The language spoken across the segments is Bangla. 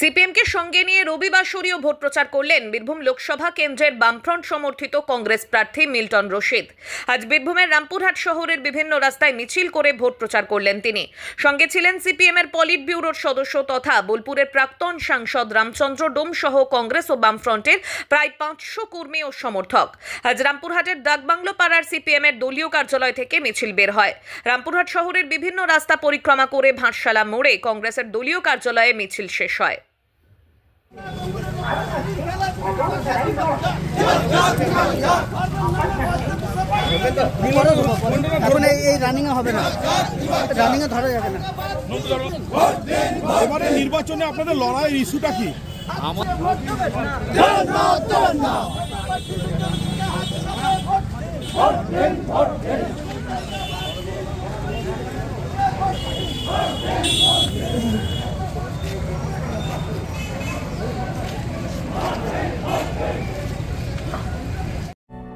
সিপিএমকে সঙ্গে নিয়ে রবিবাসরীয় ভোট প্রচার করলেন বীরভূম লোকসভা কেন্দ্রের বামফ্রন্ট সমর্থিত কংগ্রেস প্রার্থী মিল্টন রশিদ। আজ বীরভূমের রামপুরহাট শহরের বিভিন্ন রাস্তায় মিছিল করে ভোট প্রচার করলেন তিনি। সঙ্গে ছিলেন সিপিএম এর পলিট ব্যুরোর সদস্য তথা বোলপুরের প্রাক্তন সাংসদ রামচন্দ্র ডোম সহ কংগ্রেস ও বামফ্রন্টের প্রায় পাঁচশো কর্মী ও সমর্থক। আজ রামপুরহাটের ডাকবাংলো পাড়ার সিপিএম এর দলীয় কার্যালয় থেকে মিছিল বের হয়। রামপুরহাট শহরের বিভিন্ন রাস্তা পরিক্রমা করে ভাটশালা মোড়ে কংগ্রেসের দলীয় কার্যালয়ে মিছিল শেষ হয়। এখন এই এই রানিংয়ে হবে না। রানিংয়ে ধরা যাবে না। এবারে নির্বাচনে আপনাদের লড়াইয়ের ইস্যুটা কি?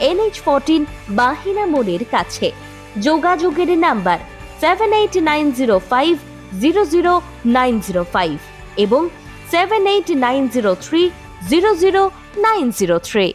এনএইচ ফোরটিন বাহিনা মোড়ের কাছে। যোগাযোগের number seven eight nine zero five zero zero nine zero five এবং seven eight nine zero three zero zero nine zero three.